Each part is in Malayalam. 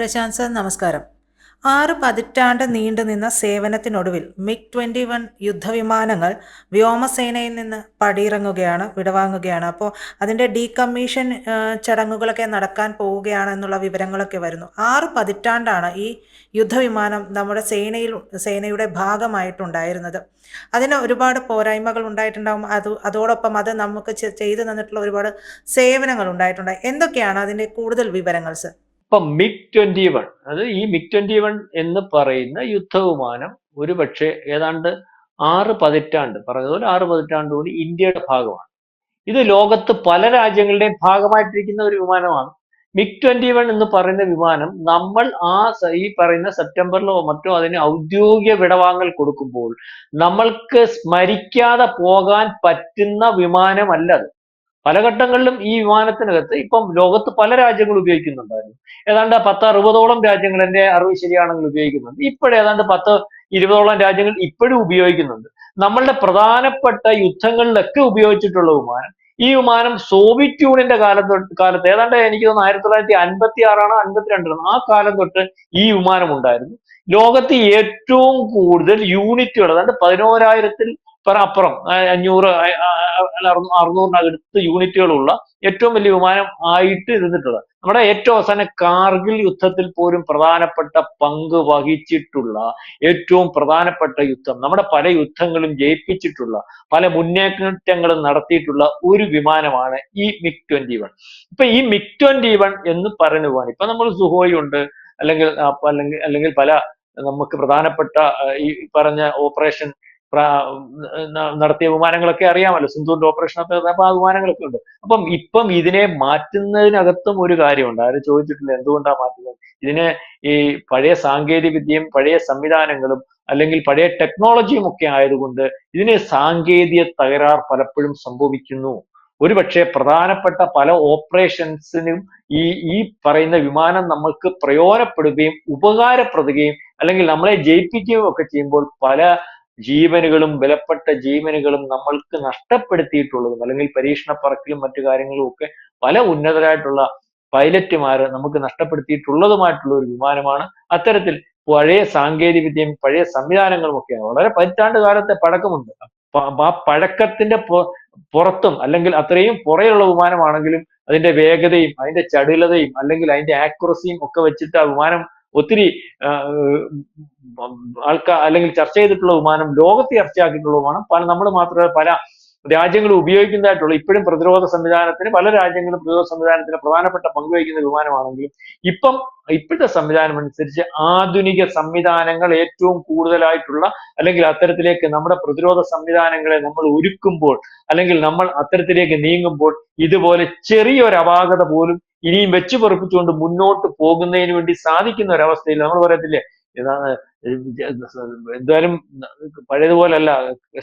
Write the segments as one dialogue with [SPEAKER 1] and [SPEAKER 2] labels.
[SPEAKER 1] പ്രശാന്ത് സാർ നമസ്കാരം. ആറ് പതിറ്റാണ്ട് നീണ്ടുനിന്ന സേവനത്തിനൊടുവിൽ മിഗ് ട്വന്റി വൺ യുദ്ധവിമാനങ്ങൾ വ്യോമസേനയിൽ നിന്ന് പടിയിറങ്ങുകയാണ് വിടവാങ്ങുകയാണ്. അപ്പോൾ അതിന്റെ ഡീകമ്മീഷൻ ചടങ്ങുകളൊക്കെ നടക്കാൻ പോവുകയാണ് എന്നുള്ള വിവരങ്ങളൊക്കെ വരുന്നു. ആറ് പതിറ്റാണ്ടാണ് ഈ യുദ്ധവിമാനം നമ്മുടെ സേനയിൽ സേനയുടെ ഭാഗമായിട്ടുണ്ടായിരുന്നത്. അതിന് ഒരുപാട് പോരായ്മകൾ ഉണ്ടായിട്ടുണ്ടാകും അത് അതോടൊപ്പം അത് നമുക്ക് ചെയ്തു തന്നിട്ടുള്ള ഒരുപാട് സേവനങ്ങൾ ഉണ്ടായിട്ടുണ്ട് എന്തൊക്കെയാണ് അതിന്റെ കൂടുതൽ വിവരങ്ങൾ സർ?
[SPEAKER 2] ഇപ്പൊ മിഗ് ട്വന്റി വൺ അത് ഈ മിഗ് ട്വന്റി വൺ എന്ന് പറയുന്ന യുദ്ധവിമാനം ഒരു പക്ഷേ ഏതാണ്ട് ആറ് പതിറ്റാണ്ട് പറഞ്ഞതുപോലെ ആറ് പതിറ്റാണ്ട് കൂടി ഇന്ത്യയുടെ ഭാഗമാണ്. ഇത് ലോകത്ത് പല രാജ്യങ്ങളുടെയും ഭാഗമായിട്ടിരിക്കുന്ന ഒരു വിമാനമാണ്. മിഗ് ട്വന്റി വൺ എന്ന് പറയുന്ന വിമാനം നമ്മൾ ആ ഈ പറയുന്ന സെപ്റ്റംബറിലോ മറ്റോ അതിന് ഔദ്യോഗിക വിടവാങ്ങൽ കൊടുക്കുമ്പോൾ നമ്മൾക്ക് സ്മരിക്കാതെ പോകാൻ പറ്റുന്ന വിമാനമല്ല അത്. പല ഘട്ടങ്ങളിലും ഈ വിമാനത്തിനകത്ത് ഇപ്പം ലോകത്ത് പല രാജ്യങ്ങൾ ഉപയോഗിക്കുന്നുണ്ടായിരുന്നു. ഏതാണ്ട് പത്ത് അറുപതോളം രാജ്യങ്ങൾ എന്റെ അറിവ് ശരിയാണെങ്കിൽ ഉപയോഗിക്കുന്നുണ്ട്. ഇപ്പോഴും ഏതാണ്ട് പത്ത് ഇരുപതോളം രാജ്യങ്ങൾ ഇപ്പോഴും ഉപയോഗിക്കുന്നുണ്ട്. നമ്മളുടെ പ്രധാനപ്പെട്ട യുദ്ധങ്ങളിലൊക്കെ ഉപയോഗിച്ചിട്ടുള്ള വിമാനം. ഈ വിമാനം സോവിയറ്റ് യൂണിയന്റെ കാലം തൊട്ട് കാലത്ത് ഏതാണ്ട് എനിക്ക് തോന്നുന്നു ആയിരത്തി തൊള്ളായിരത്തി അൻപത്തി ആറാണോ അൻപത്തിരണ്ടാണ് ആ കാലം തൊട്ട് ഈ വിമാനം ഉണ്ടായിരുന്നു. ലോകത്ത് ഏറ്റവും കൂടുതൽ യൂണിറ്റുകൾ അതായത് പതിനോരായിരത്തിൽ പറ അപ്പുറം ആ, അഞ്ഞൂറ് അറുന്നൂറിനടുത്ത് യൂണിറ്റുകളുള്ള ഏറ്റവും വലിയ വിമാനം ആയിട്ട് ഇരുന്നിട്ടുള്ളത്. നമ്മുടെ ഏറ്റവും അവസാന കാർഗിൽ യുദ്ധത്തിൽ പോലും പ്രധാനപ്പെട്ട പങ്ക് വഹിച്ചിട്ടുള്ള ഏറ്റവും പ്രധാനപ്പെട്ട യുദ്ധം നമ്മുടെ പല യുദ്ധങ്ങളും ജയിപ്പിച്ചിട്ടുള്ള പല മുന്നേറ്റങ്ങളും നടത്തിയിട്ടുള്ള ഒരു വിമാനമാണ് ഈ മിക് ട്വന്റി വൺ. ഇപ്പൊ ഈ മിക് ട്വന്റി വൺ എന്ന് പറഞ്ഞു വിമാനം ഇപ്പൊ നമ്മൾ സുഹോയ് ഉണ്ട് അല്ലെങ്കിൽ അല്ലെങ്കിൽ അല്ലെങ്കിൽ പല നമുക്ക് പ്രധാനപ്പെട്ട ഈ പറഞ്ഞ ഓപ്പറേഷൻ നടത്തിയ വിമാനങ്ങളൊക്കെ അറിയാമല്ലോ. സിന്ധുവിന്റെ ഓപ്പറേഷൻ അപ്പൊ ആ വിമാനങ്ങളൊക്കെ ഉണ്ട്. അപ്പം ഇപ്പം ഇതിനെ മാറ്റുന്നതിനകത്തും ഒരു കാര്യമുണ്ട്. ആരും ചോദിച്ചിട്ടില്ല എന്തുകൊണ്ടാണ് മാറ്റുന്നത്? ഇതിനെ ഈ പഴയ സാങ്കേതിക വിദ്യയും പഴയ സംവിധാനങ്ങളും അല്ലെങ്കിൽ പഴയ ടെക്നോളജിയും ഒക്കെ ആയതുകൊണ്ട് ഇതിന് സാങ്കേതിക തകരാർ പലപ്പോഴും സംഭവിക്കുന്നു. ഒരുപക്ഷെ പ്രധാനപ്പെട്ട പല ഓപ്പറേഷൻസിനും ഈ ഈ പറയുന്ന വിമാനം നമ്മൾക്ക് പ്രയോജനപ്പെടുകയും ഉപകാരപ്പെടുകയും അല്ലെങ്കിൽ നമ്മളെ ജയിപ്പിക്കുകയും ഒക്കെ ചെയ്യുമ്പോൾ പല ജീവനുകളും വിലപ്പെട്ട ജീവനുകളും നമ്മൾക്ക് നഷ്ടപ്പെടുത്തിയിട്ടുള്ളതും അല്ലെങ്കിൽ പരീക്ഷണ പറക്കലും മറ്റു കാര്യങ്ങളും ഒക്കെ പല ഉന്നതരായിട്ടുള്ള പൈലറ്റുമാർ നമുക്ക് നഷ്ടപ്പെടുത്തിയിട്ടുള്ളതുമായിട്ടുള്ള ഒരു വിമാനമാണ്. അത്തരത്തിൽ പഴയ സാങ്കേതിക വിദ്യയും പഴയ സംവിധാനങ്ങളും ഒക്കെയാണ് വളരെ പതിറ്റാണ്ട് കാലത്തെ പഴക്കമുണ്ട്. ആ പഴക്കത്തിന്റെ പുറത്തും അല്ലെങ്കിൽ അത്രയും പുറയുള്ള വിമാനമാണെങ്കിലും അതിന്റെ വേഗതയും അതിന്റെ ചടുലതയും അല്ലെങ്കിൽ അതിന്റെ ആക്യുറസിയും ഒക്കെ വെച്ചിട്ട് ആ വിമാനം ഒത്തിരി ആൾക്കാർ അല്ലെങ്കിൽ ചർച്ച ചെയ്തിട്ടുള്ള വിമാനം ലോകത്തെ ചർച്ചയാക്കിയിട്ടുള്ള വിമാനം പല നമ്മൾ മാത്രമല്ല പല രാജ്യങ്ങളും ഉപയോഗിക്കുന്നതായിട്ടുള്ള ഇപ്പോഴും പ്രതിരോധ സംവിധാനത്തിന് പല രാജ്യങ്ങളും പ്രതിരോധ സംവിധാനത്തിന് പ്രധാനപ്പെട്ട പങ്ക് വഹിക്കുന്ന വിമാനമാണെങ്കിലും ഇപ്പം ഇപ്പോഴത്തെ സംവിധാനം അനുസരിച്ച് ആധുനിക സംവിധാനങ്ങൾ ഏറ്റവും കൂടുതലായിട്ടുള്ള അല്ലെങ്കിൽ അത്തരത്തിലേക്ക് നമ്മുടെ പ്രതിരോധ സംവിധാനങ്ങളെ നമ്മൾ ഒരുക്കുമ്പോൾ അല്ലെങ്കിൽ നമ്മൾ അത്തരത്തിലേക്ക് നീങ്ങുമ്പോൾ ഇതുപോലെ ചെറിയൊരു അപാകത പോലും ഇനിയും വെച്ചു പൊറപ്പിച്ചുകൊണ്ട് മുന്നോട്ട് പോകുന്നതിന് വേണ്ടി സാധിക്കുന്ന ഒരവസ്ഥയിൽ നമ്മൾ പറയത്തില്ലേ? ഇതാണ് എന്തായാലും പഴയതുപോലല്ല.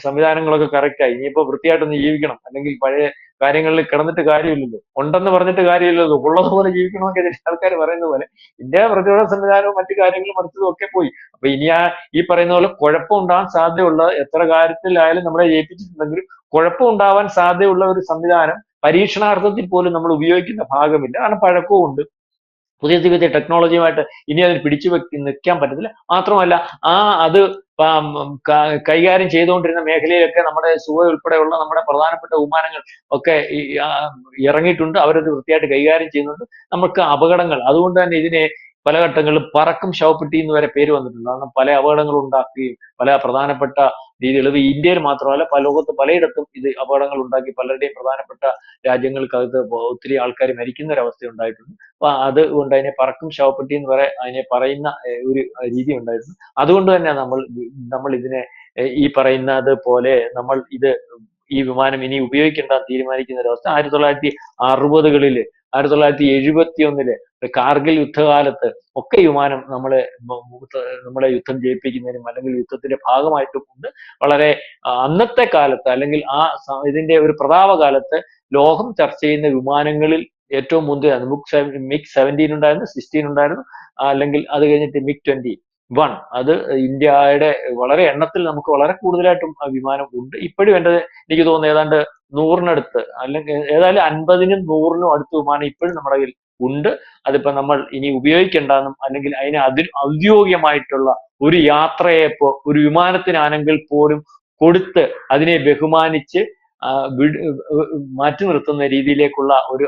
[SPEAKER 2] സംവിധാനങ്ങളൊക്കെ കറക്റ്റായി ഇനിയിപ്പോ വൃത്തിയായിട്ടൊന്ന് ജീവിക്കണം. അല്ലെങ്കിൽ പഴയ കാര്യങ്ങളിൽ കിടന്നിട്ട് കാര്യമില്ലല്ലോ. ഉണ്ടെന്ന് പറഞ്ഞിട്ട് കാര്യമില്ലല്ലോ. ഉള്ളതുപോലെ ജീവിക്കണമെങ്കിൽ ആൾക്കാർ പറയുന്ന പോലെ ഇന്ത്യ പ്രതിരോധ സംവിധാനവും മറ്റു കാര്യങ്ങളും മറിച്ചതും ഒക്കെ പോയി. അപ്പൊ ഇനി ആ ഈ പറയുന്ന പോലെ കുഴപ്പമുണ്ടാകാൻ സാധ്യതയുള്ള എത്ര കാര്യത്തിലായാലും നമ്മളെ ജയിപ്പിച്ചിട്ടുണ്ടെങ്കിലും കുഴപ്പമുണ്ടാവാൻ സാധ്യതയുള്ള ഒരു സംവിധാനം പരീക്ഷണാർത്ഥത്തിൽ പോലും നമ്മൾ ഉപയോഗിക്കുന്ന ഭാഗമില്ല. കാരണം പഴക്കവും ഉണ്ട്. പുതിയ പുതിയ ടെക്നോളജിയുമായിട്ട് ഇനി അതിന് പിടിച്ചു നിൽക്കാൻ പറ്റത്തില്ല. മാത്രമല്ല ആ അത് കൈകാര്യം ചെയ്തുകൊണ്ടിരുന്ന മേഖലയിലൊക്കെ നമ്മുടെ സുവ ഉൾപ്പെടെയുള്ള നമ്മുടെ പ്രധാനപ്പെട്ട വിമാനങ്ങൾ ഒക്കെ ഇറങ്ങിയിട്ടുണ്ട്. അവരത് വൃത്തിയായിട്ട് കൈകാര്യം ചെയ്യുന്നുണ്ട്. നമുക്ക് അപകടങ്ങൾ അതുകൊണ്ട് തന്നെ ഇതിനെ പല ഘട്ടങ്ങളിലും പറക്കും ശവപ്പെട്ടി എന്ന് വരെ പേര് വന്നിട്ടുണ്ട്. കാരണം പല അപകടങ്ങളും ഉണ്ടാക്കുകയും പല പ്രധാനപ്പെട്ട രീതികളും ഇന്ത്യയിൽ മാത്രമല്ല പല ലോകത്ത് പലയിടത്തും ഇത് അപകടങ്ങൾ ഉണ്ടാക്കി പലരുടെയും പ്രധാനപ്പെട്ട രാജ്യങ്ങൾക്കകത്ത് ഒത്തിരി ആൾക്കാർ മരിക്കുന്ന ഒരു അവസ്ഥ ഉണ്ടായിട്ടുണ്ട് അപ്പൊ അതുകൊണ്ട് അതിനെ പറക്കും ശവപ്പെട്ടി എന്ന് വരെ അതിനെ പറയുന്ന ഒരു രീതി ഉണ്ടായിരുന്നു അതുകൊണ്ട് തന്നെ നമ്മൾ നമ്മൾ ഇതിനെ ഈ പറയുന്നത് പോലെ നമ്മൾ ഇത് ഈ വിമാനം ഇനി ഉപയോഗിക്കേണ്ട തീരുമാനിക്കുന്ന ഒരു അവസ്ഥ. ആയിരത്തി തൊള്ളായിരത്തി അറുപതുകളിൽ ആയിരത്തി തൊള്ളായിരത്തി എഴുപത്തി ഒന്നിൽ കാർഗിൽ യുദ്ധകാലത്ത് ഒക്കെ വിമാനം നമ്മളെ നമ്മളെ യുദ്ധം ജയിപ്പിക്കുന്നതിനും അല്ലെങ്കിൽ യുദ്ധത്തിന്റെ ഭാഗമായിട്ടും ഉണ്ട്. വളരെ അന്നത്തെ കാലത്ത് അല്ലെങ്കിൽ ആ ഇതിന്റെ ഒരു പ്രതാപ കാലത്ത് ലോകം ചർച്ച ചെയ്യുന്ന വിമാനങ്ങളിൽ ഏറ്റവും മുന്തിയതാണ് മിഗ് മിഗ് സെവന്റീൻ ഉണ്ടായിരുന്നു സിക്സ്റ്റീൻ ഉണ്ടായിരുന്നു. അല്ലെങ്കിൽ അത് കഴിഞ്ഞിട്ട് മിഗ് ട്വന്റി. വൺ. അത് ഇന്ത്യയുടെ വളരെ എണ്ണത്തിൽ നമുക്ക് വളരെ കൂടുതലായിട്ടും വിമാനം ഉണ്ട്. ഇപ്പോഴും എന്റെ എനിക്ക് തോന്നുന്നു ഏതാണ്ട് നൂറിനടുത്ത് അല്ലെങ്കിൽ ഏതായാലും അൻപതിനും നൂറിനും അടുത്ത് വിമാനം ഇപ്പോഴും നമ്മുടെ കയ്യിൽ ഉണ്ട്. അതിപ്പോ നമ്മൾ ഇനി ഉപയോഗിക്കേണ്ടെന്നും അല്ലെങ്കിൽ അതിന് അതി ഔദ്യോഗികമായിട്ടുള്ള ഒരു യാത്രയെ ഇപ്പോ ഒരു വിമാനത്തിനാണെങ്കിൽ പോലും കൊടുത്ത് അതിനെ ബഹുമാനിച്ച് മാറ്റി നിർത്തുന്ന രീതിയിലേക്കുള്ള ഒരു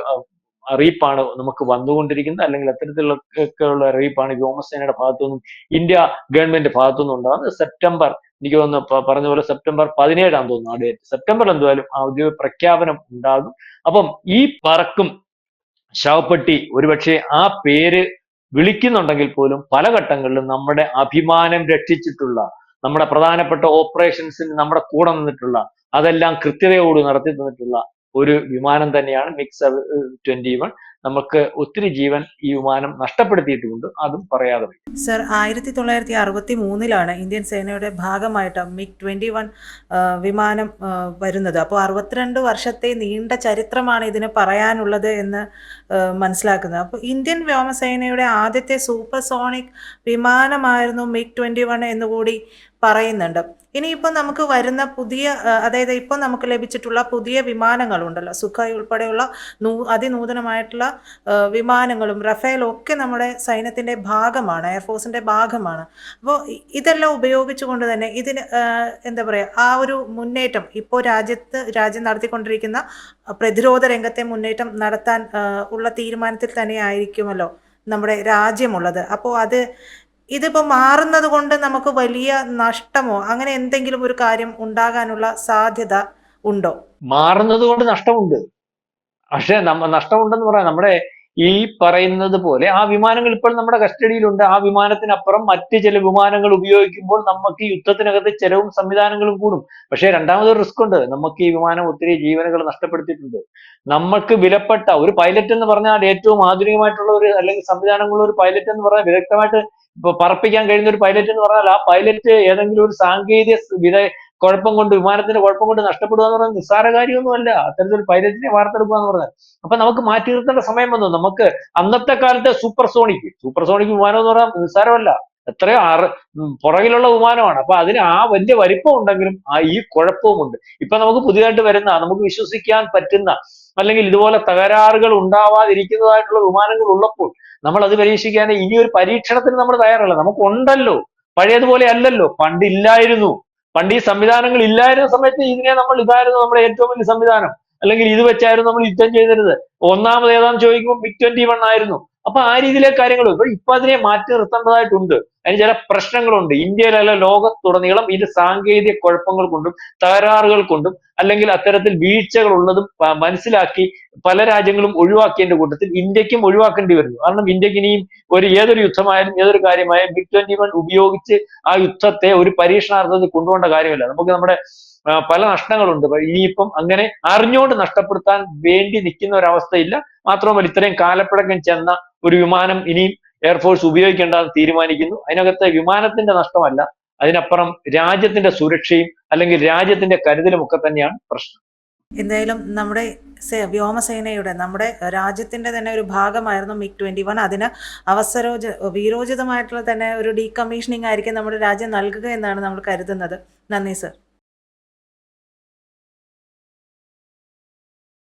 [SPEAKER 2] അറിയിപ്പാണ് നമുക്ക് വന്നുകൊണ്ടിരിക്കുന്നത്. അല്ലെങ്കിൽ അത്തരത്തിലുള്ള അറിയിപ്പാണ് വ്യോമസേനയുടെ ഭാഗത്തുനിന്നും ഇന്ത്യ ഗവൺമെന്റ് ഭാഗത്തുനിന്നും ഉണ്ടാകുന്നത്. സെപ്റ്റംബർ എനിക്ക് തോന്നുന്നു പറഞ്ഞ പോലെ സെപ്റ്റംബർ പതിനേഴാം തോന്നുന്നു ആ ഡേറ്റ് സെപ്റ്റംബർ എന്തായാലും ഔദ്യോഗിക പ്രഖ്യാപനം ഉണ്ടാകും. അപ്പം ഈ പറക്കും ശവപ്പെട്ടി ഒരുപക്ഷെ ആ പേര് വിളിക്കുന്നുണ്ടെങ്കിൽ പോലും പല ഘട്ടങ്ങളിലും നമ്മുടെ അഭിമാനം രക്ഷിച്ചിട്ടുള്ള നമ്മുടെ പ്രധാനപ്പെട്ട ഓപ്പറേഷൻസിന് നമ്മുടെ കൂടെ നിന്നിട്ടുള്ള അതെല്ലാം കൃത്യതയോട് നടത്തി തന്നിട്ടുള്ള ഒരു വിമാനം തന്നെയാണ് മിക്സ് ട്വന്റി വൺ. നമുക്ക് ഒത്തിരി ജീവൻ ഈ വിമാനം നഷ്ടപ്പെടുത്തിയിട്ടുമുണ്ട് അതും പറയാതെ.
[SPEAKER 1] സർ ആയിരത്തി തൊള്ളായിരത്തി അറുപത്തി മൂന്നിലാണ് ഇന്ത്യൻ സേനയുടെ ഭാഗമായിട്ട് മിഗ് ട്വന്റി വൺ വിമാനം വരുന്നത്. അപ്പോൾ അറുപത്തിരണ്ട് വർഷത്തെ നീണ്ട ചരിത്രമാണ് ഇതിന് പറയാനുള്ളത് എന്ന് മനസ്സിലാക്കുന്നത്. അപ്പോൾ ഇന്ത്യൻ വ്യോമസേനയുടെ ആദ്യത്തെ സൂപ്പർസോണിക് വിമാനമായിരുന്നു മിഗ് ട്വന്റി വൺ എന്നുകൂടി പറയുന്നുണ്ട്. ഇനിയിപ്പോൾ നമുക്ക് വരുന്ന പുതിയ അതായത് ഇപ്പോൾ നമുക്ക് ലഭിച്ചിട്ടുള്ള പുതിയ വിമാനങ്ങളുണ്ടല്ലോ. സുഖായി ഉൾപ്പെടെയുള്ള നൂ അതിനൂതനമായിട്ടുള്ള വിമാനങ്ങളും റഫേലും ഒക്കെ നമ്മുടെ സൈന്യത്തിന്റെ ഭാഗമാണ് എയർഫോഴ്സിന്റെ ഭാഗമാണ്. അപ്പോൾ ഇതെല്ലാം ഉപയോഗിച്ചുകൊണ്ട് തന്നെ ഇതിന് എന്താ പറയുക ആ ഒരു മുന്നേറ്റം ഇപ്പോൾ രാജ്യത്ത് രാജ്യം നടത്തിക്കൊണ്ടിരിക്കുന്ന പ്രതിരോധ രംഗത്തെ മുന്നേറ്റം നടത്താൻ ഉള്ള തീരുമാനത്തിൽ തന്നെ ആയിരിക്കുമല്ലോ നമ്മുടെ രാജ്യമുള്ളത്. അപ്പോൾ അത് ഇതിപ്പോൾ മാറുന്നത് കൊണ്ട് നമുക്ക് വലിയ നഷ്ടമോ അങ്ങനെ എന്തെങ്കിലും ഒരു കാര്യം ഉണ്ടാകാനുള്ള സാധ്യത ഉണ്ടോ?
[SPEAKER 2] മാറുന്നത് കൊണ്ട് നഷ്ടമുണ്ട്. പക്ഷെ നഷ്ടമുണ്ടെന്ന് പറയാം. നമ്മുടെ ഈ പറയുന്നത് പോലെ ആ വിമാനങ്ങൾ ഇപ്പോൾ നമ്മുടെ കസ്റ്റഡിയിലുണ്ട്. ആ വിമാനത്തിനപ്പുറം മറ്റ് ചില വിമാനങ്ങൾ ഉപയോഗിക്കുമ്പോൾ നമുക്ക് യുദ്ധത്തിനകത്ത് ചെലവും സംവിധാനങ്ങളും കൂടും. പക്ഷെ രണ്ടാമതൊരു റിസ്ക് ഉണ്ട്. നമുക്ക് ഈ വിമാനം ഒത്തിരി ജീവനുകൾ നഷ്ടപ്പെടുത്തിയിട്ടുണ്ട്. നമ്മൾക്ക് വിലപ്പെട്ട ഒരു പൈലറ്റ് എന്ന് പറഞ്ഞാൽ ഏറ്റവും ആധുനികമായിട്ടുള്ള ഒരു അല്ലെങ്കിൽ സംവിധാനങ്ങളുള്ള ഒരു പൈലറ്റ് എന്ന് പറഞ്ഞാൽ വിദഗ്ധമായിട്ട് ഇപ്പൊ പറപ്പിക്കാൻ കഴിയുന്ന ഒരു പൈലറ്റ് എന്ന് പറഞ്ഞാൽ ആ പൈലറ്റ് ഏതെങ്കിലും ഒരു സാങ്കേതിക വിധ കുഴപ്പം കൊണ്ട് വിമാനത്തിന്റെ കുഴപ്പം കൊണ്ട് നഷ്ടപ്പെടുക എന്ന് പറഞ്ഞാൽ നിസ്സാര കാര്യമൊന്നുമല്ല. അത്തരത്തിൽ പൈലറ്റിനെ വാർത്തെടുക്കുക എന്ന് പറഞ്ഞാൽ. അപ്പൊ നമുക്ക് മാറ്റി നിർത്തേണ്ട സമയം വന്നു. നമുക്ക് അന്നത്തെ കാലത്തെ സൂപ്പർ സോണിക് സൂപ്പർ സോണിക് വിമാനം എന്ന് പറഞ്ഞാൽ നിസ്സാരമല്ല. എത്രയോ ആറ് പുറകിലുള്ള വിമാനമാണ്. അപ്പൊ അതിന് ആ വലിയ വലിപ്പം ഉണ്ടെങ്കിലും ആ ഈ കുഴപ്പവുമുണ്ട്. ഇപ്പൊ നമുക്ക് പുതിയതായിട്ട് വരുന്ന നമുക്ക് വിശ്വസിക്കാൻ പറ്റുന്ന അല്ലെങ്കിൽ ഇതുപോലെ തകരാറുകൾ ഉണ്ടാവാതിരിക്കുന്നതായിട്ടുള്ള വിമാനങ്ങൾ ഉള്ളപ്പോൾ നമ്മൾ അത് പരീക്ഷിക്കാൻ ഇനി ഒരു പരീക്ഷണത്തിന് നമ്മൾ തയ്യാറല്ല. നമുക്ക് ഉണ്ടല്ലോ പഴയതുപോലെ അല്ലല്ലോ. പണ്ട് ഇല്ലായിരുന്നു പണ്ട് ഈ സംവിധാനങ്ങൾ ഇല്ലായിരുന്ന സമയത്ത് ഇതിനെ നമ്മൾ ഇതായിരുന്നു നമ്മുടെ ഏറ്റവും വലിയ സംവിധാനം. അല്ലെങ്കിൽ ഇത് വെച്ചായിരുന്നു നമ്മൾ യുദ്ധം ചെയ്തിരുന്നത്. ഒന്നാമത് ഏതാന്ന് ചോദിക്കുമ്പോൾ മിഗ് ട്വന്റി വൺ ആയിരുന്നു. അപ്പൊ ആ രീതിയിലെ കാര്യങ്ങൾ. ഇപ്പൊ അതിനെ മാറ്റി നിർത്തേണ്ടതായിട്ടുണ്ട്. അതിന് ചില പ്രശ്നങ്ങളുണ്ട്. ഇന്ത്യയിലല്ല ലോകത്തുടനീളം ഇത് സാങ്കേതിക കുഴപ്പങ്ങൾ കൊണ്ടും തകരാറുകൾ കൊണ്ടും അല്ലെങ്കിൽ അത്തരത്തിൽ വീഴ്ചകൾ ഉള്ളതും മനസ്സിലാക്കി പല രാജ്യങ്ങളും ഒഴിവാക്കിയതിന്റെ കൂട്ടത്തിൽ ഇന്ത്യക്കും ഒഴിവാക്കേണ്ടി വരുന്നു. കാരണം ഇന്ത്യയ്ക്ക് ഇനിയും ഒരു ഏതൊരു യുദ്ധമായാലും ഏതൊരു കാര്യമായാലും ബിഗ് ട്വന്റി വൺ ഉപയോഗിച്ച് ആ യുദ്ധത്തെ ഒരു പരീക്ഷണാർത്ഥത്തിൽ കൊണ്ടുപോകേണ്ട കാര്യമില്ല. നമുക്ക് നമ്മുടെ പല നഷ്ടങ്ങളുണ്ട്. ഇനിയിപ്പം അങ്ങനെ അറിഞ്ഞുകൊണ്ട് നഷ്ടപ്പെടുത്താൻ വേണ്ടി നിൽക്കുന്ന ഒരവസ്ഥയില്ല. മാത്രമല്ല ഇത്രയും കാലപ്പഴക്കം ചെന്ന ഒരു വിമാനം ഇനിയും എയർഫോഴ്സ് ഉപയോഗിക്കേണ്ടെന്ന് തീരുമാനിക്കുന്നു. അതിനകത്ത് വിമാനത്തിന്റെ നഷ്ടമല്ല അതിനപ്പുറം രാജ്യത്തിന്റെ സുരക്ഷയും അല്ലെങ്കിൽ രാജ്യത്തിന്റെ കരുതലും ഒക്കെ തന്നെയാണ് പ്രശ്നം.
[SPEAKER 1] എന്തായാലും നമ്മുടെ വ്യോമസേനയുടെ നമ്മുടെ രാജ്യത്തിന്റെ തന്നെ ഒരു ഭാഗമായിരുന്നു മിഗ് ട്വന്റി വൺ. അതിന് അവസരോജ വീരോചിതമായിട്ടുള്ള തന്നെ ഒരു ഡീകമ്മീഷനിങ് ആയിരിക്കും നമ്മുടെ രാജ്യം നൽകുക എന്നാണ് നമ്മൾ കരുതുന്നത്. നന്ദി സർ.